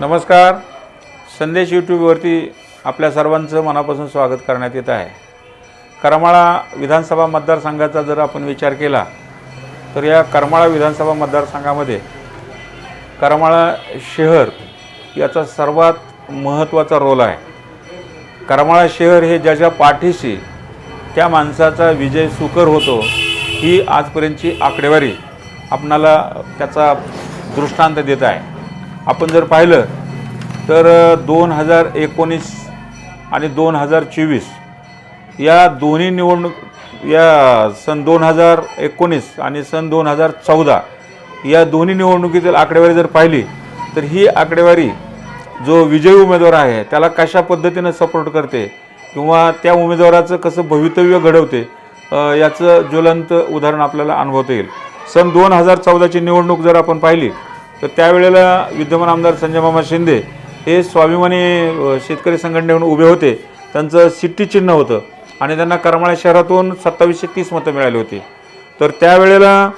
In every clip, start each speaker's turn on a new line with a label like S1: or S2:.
S1: नमस्कार. संदेश यूट्यूबवरती आपल्या सर्वांचं मनापासून स्वागत करण्यात येत आहे. करमाळा विधानसभा मतदारसंघाचा जर आपण विचार केला तर या करमाळा विधानसभा मतदारसंघामध्ये करमाळा शहर याचा सर्वात महत्त्वाचा रोल आहे. करमाळा शहर हे ज्याच्या पाठीशी त्या माणसाचा विजय सुकर होतो ही आजपर्यंतची आकडेवारी आपणाला त्याचा दृष्टांत देत आहे. आपण जर पाहिलं तर दोन हजार एकोणीस आणि दोन हजार चोवीस या दोन्ही निवडणूक या सन दोन हजार एकोणीस आणि सन दोन हजार चौदा या दोन्ही निवडणुकीतील आकडेवारी जर पाहिली तर ही आकडेवारी जो विजयी उमेदवार आहे त्याला कशा पद्धतीनं सपोर्ट करते किंवा त्या उमेदवाराचं कसं भवितव्य घडवते याचं ज्वलंत उदाहरण आपल्याला अनुभवता येईल. सन दोन हजार चौदाची निवडणूक जर आपण पाहिली तर त्यावेळेला विद्यमान आमदार संजयमामा शिंदे हे स्वाभिमानी शेतकरी संघटनेहून उभे होते. त्यांचं सिट्टी चिन्ह होतं आणि त्यांना करमाळा शहरातून सत्तावीसशे तीस मतं मिळाली होती. तर त्यावेळेला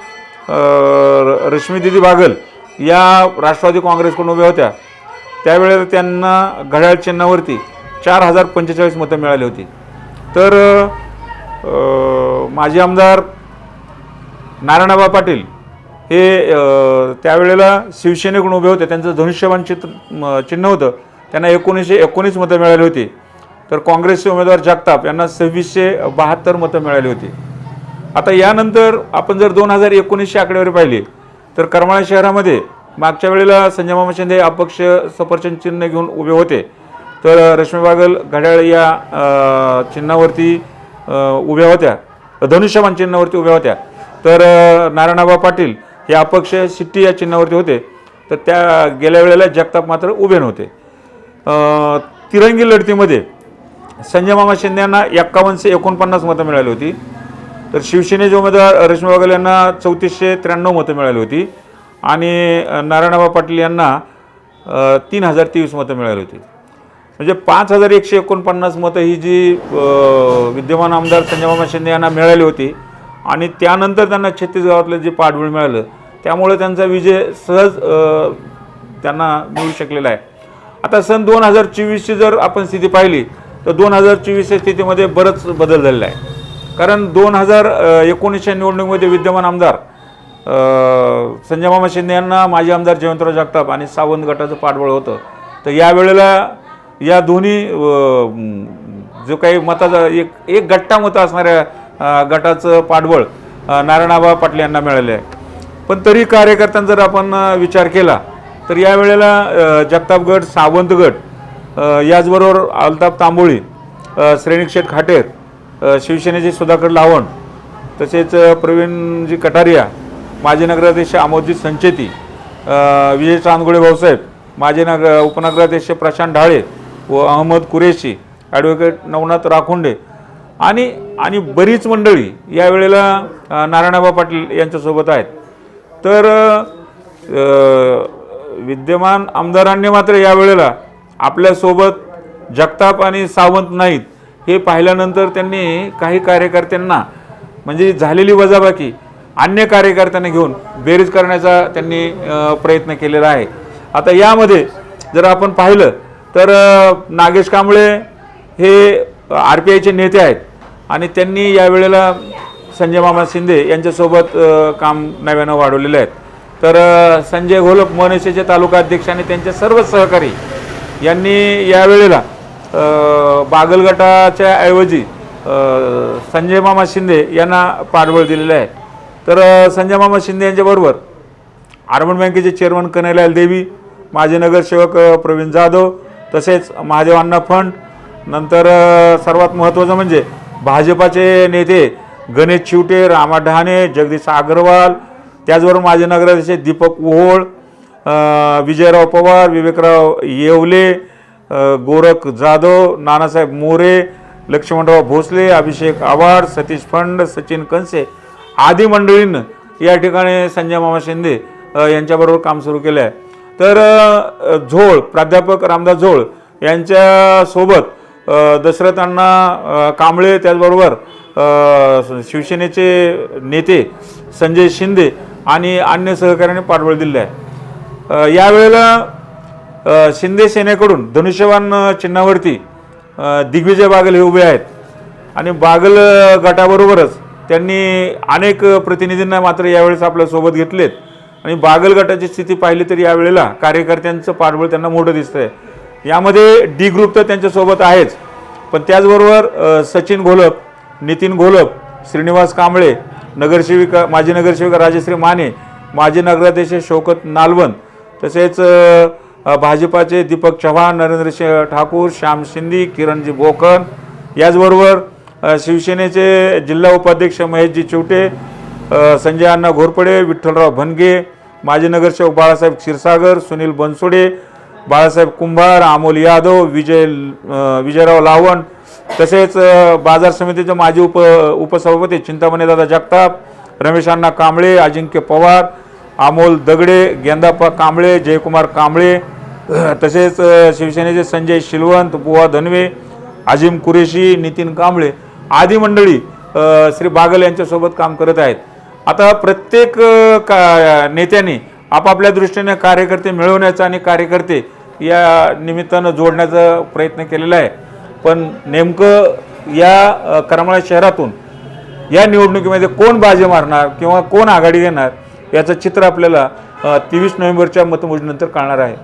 S1: रश्मीदिदी बागल या राष्ट्रवादी काँग्रेसकडून उभ्या होत्या. त्यावेळेला त्यांना घड्याळ चिन्हावरती चार हजार पंचेचाळीस मतं मिळाली होती. तर माजी आमदार नारायणबा पाटील हे त्यावेळेला शिवसेनेकडून उभे होते. त्यांचं धनुष्यबाण चित्र चिन्ह होतं. त्यांना एकोणीसशे एकोणीस मतं मिळाली होती. तर काँग्रेसचे उमेदवार जगताप यांना सव्वीसशे बहात्तर मतं मिळाली होती. आता यानंतर आपण जर दोन हजार एकोणीसशे आकडेवारी पाहिली तर करमाळा शहरामध्ये मागच्या वेळेला संजय मामा शिंदे अपक्ष सफरचंद चिन्ह घेऊन उभे होते. तर रश्मी बागल घड्याळ या चिन्हावरती उभ्या होत्या. धनुष्यबाण चिन्हावरती उभ्या होत्या. तर नारायणाबा पाटील हे अपक्ष सिट्टी या चिन्हावरती होते. तर त्या गेल्या वेळेला जगताप मात्र उभे नव्हते. तिरंगी लढतीमध्ये संजय मामा शिंदे यांना एक्कावन्नशे एकोणपन्नास मतं मिळाली होती. तर शिवसेनेचे उमेदवार रश्मी बागल यांना चौतीसशे त्र्याण्णव मतं मिळाली होती. आणि नारायणबा पाटील यांना तीन हजार तेवीस मतं मिळाली होती. म्हणजे पाच हजार एकशे एकोणपन्नास मतं ही जी विद्यमान आमदार संजय मामा शिंदे यांना मिळाली होती. आणि त्यानंतर त्यांना छत्तीसगावातलं जे पाठबळ मिळालं त्यामुळे त्यांचा विजय सहज त्यांना मिळू शकलेला आहे. आता सन दोन हजार चोवीसची जर आपण स्थिती पाहिली तर दोन हजार चोवीसच्या स्थितीमध्ये बरंच बदल झालेला आहे. कारण दोन हजार एकोणीसच्या निवडणुकीमध्ये विद्यमान आमदार संजय मामा शिंदे यांना माजी आमदार जयवंतराव जगताप आणि सावंत गटाचं पाठबळ होतं. तर यावेळेला या दोन्ही जो काही मताचा एक एक गट्टा मतं असणाऱ्या गटाचं पाठबळ नारायणाबा पाटले यांना मिळाले आहे पण तरी कार्यकर्त्यांचा जर आपण विचार केला तर यावेळेला जगतापगड सावंतगड याचबरोबर अल्ताप तांबोळी अ, श्रेणिक शेठ खाटेर शिवसेनेचे सुधाकर लावण तसेच प्रवीणजी कटारिया माजी नगराध्यक्ष आमोदजी संचेती विजय चांदगुळे भाऊसाहेब माजी नग उपनगराध्यक्ष प्रशांत ढाळे व अहमद कुरेशी ॲडव्होकेट नवनाथ राखुंडे आणि आणि बरीच मंडळी यावेळेला नारायणाबा नारायणबा पाटील यांच्यासोबत आहेत. तर विद्यमान आमदारांनी मात्र यावेळेला आपल्यासोबत जगताप आणि सावंत नाहीत हे पाहिल्यानंतर त्यांनी काही कार्यकर्त्यांना म्हणजे झालेली वजाबाकी अन्य कार्यकर्त्यांना घेऊन बेरीज करण्याचा त्यांनी प्रयत्न केलेला आहे. आता यामध्ये जर आपण पाहिलं तर नागेश कांबळे हे आर पी आयचे नेते आहेत आणि त्यांनी यावेळेला संजय मामा शिंदे यांच्यासोबत काम नव्यानं वाढवलेलं आहेत तर संजय घोलप मनसेचे तालुका अध्यक्ष आणि त्यांचे सर्व सहकारी यांनी यावेळेला बागलगटाच्या ऐवजी संजय मामा शिंदे यांना पाठबळ दिलेलं आहे. तर संजय मामा शिंदे यांच्याबरोबर अर्बन बँकेचे चेअरमन कन्हैलाल देवी माजी नगरसेवक प्रवीण जाधव तसेच महादेव अण्णा फंड नंतर सर्वात महत्त्वाचं म्हणजे भाजपाचे नेते गणेश चिवटे रामा डहाणे जगदीश अग्रवाल त्याचबरोबर माजी नगराध्यक्ष दीपक ओहोळ विजयराव पवार विवेकराव येवले गोरख जाधव नानासाहेब मोरे लक्ष्मणराव भोसले अभिषेक आवाड सतीश फंड सचिन कंसे आदी मंडळींनं या ठिकाणी संजय मामा शिंदे यांच्याबरोबर काम सुरू केलं आहे. तर झोळ प्राध्यापक रामदास झोळ यांच्यासोबत दशरथांना कांबळे त्याचबरोबर शिवसेनेचे नेते संजय शिंदे आणि अन्य सहकार्याने पाठबळ दिले आहे यावेळेला शिंदे सेनेकडून धनुष्यवान चिन्हावरती दिग्विजय बागल हे उभे आहेत. आणि बागल गटाबरोबरच त्यांनी अनेक प्रतिनिधींना मात्र यावेळेस आपल्यासोबत घेतलेत. आणि बागल गटाची स्थिती पाहिली तर यावेळेला कार्यकर्त्यांचं पाठबळ त्यांना मोठं दिसतंय. यामध्ये डी ग्रुप तर त्यांच्यासोबत आहेच. पण त्याचबरोबर सचिन घोलप नितीन घोलप श्रीनिवास कांबळे नगरसेविका माजी नगरसेविका राजश्री माने माजी नगराध्यक्ष शौकत नालवंत तसेच भाजपाचे दीपक चव्हाण नरेंद्र शे ठाकूर श्याम शिंदी किरणजी बोकन याचबरोबर शिवसेनेचे जिल्हा उपाध्यक्ष महेशजी चिवटे संजय अण्णा घोरपडे विठ्ठलराव भनगे माजी नगरसेवक बाळासाहेब क्षीरसागर सुनील बनसोडे बाळासाहेब कुंभार अमोल यादव विजय विजयराव लावण तसेच बाजार समितीचे माजी उप उपसभापती चिंतामणी दादा जगताप रमेश अण्णा कांबळे अजिंक्य पवार अमोल दगडे गेंदाप्पा कांबळे जयकुमार कांबळे तसेच शिवसेनेचे संजय शिलवंत बुवा धनवे अजिम कुरेशी नितीन कांबळे आदी मंडळी श्री बागल यांच्यासोबत काम करत आहेत. आता प्रत्येक का नेत्यांनी आपापल्या दृष्टीने कार्यकर्ते मिळवण्याचा आणि कार्यकर्ते या निमित्तानं जोडण्याचा प्रयत्न केलेला आहे. पण नेमकं या करमाळा शहरातून या निवडणुकीमध्ये कोण बाजी मारणार किंवा कोण आघाडी घेणार याचं चित्र आपल्याला तेवीस नोव्हेंबरच्या मतमोजणीनंतर कळणार आहे.